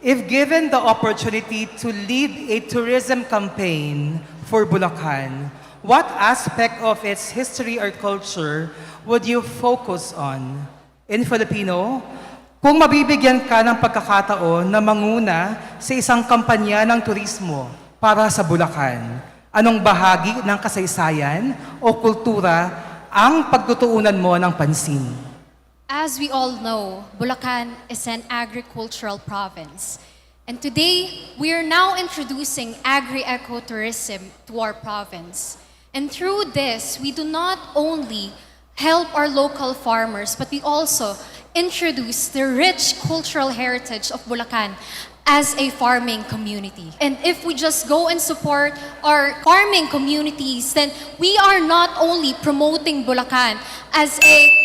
If given the opportunity to lead a tourism campaign for Bulacan, what aspect of its history or culture would you focus on? In Filipino, kung mabibigyan ka ng pagkakataon na manguna sa isang kampanya ng turismo para sa Bulacan, anong bahagi ng kasaysayan o kultura ang pagtutuunan mo ng pansin? As we all know, Bulacan is an agricultural province. And today, we are now introducing agri-ecotourism to our province. And through this, we do not only help our local farmers, but we also introduce the rich cultural heritage of Bulacan as a farming community. And if we just go and support our farming communities, then we are not only promoting Bulacan as a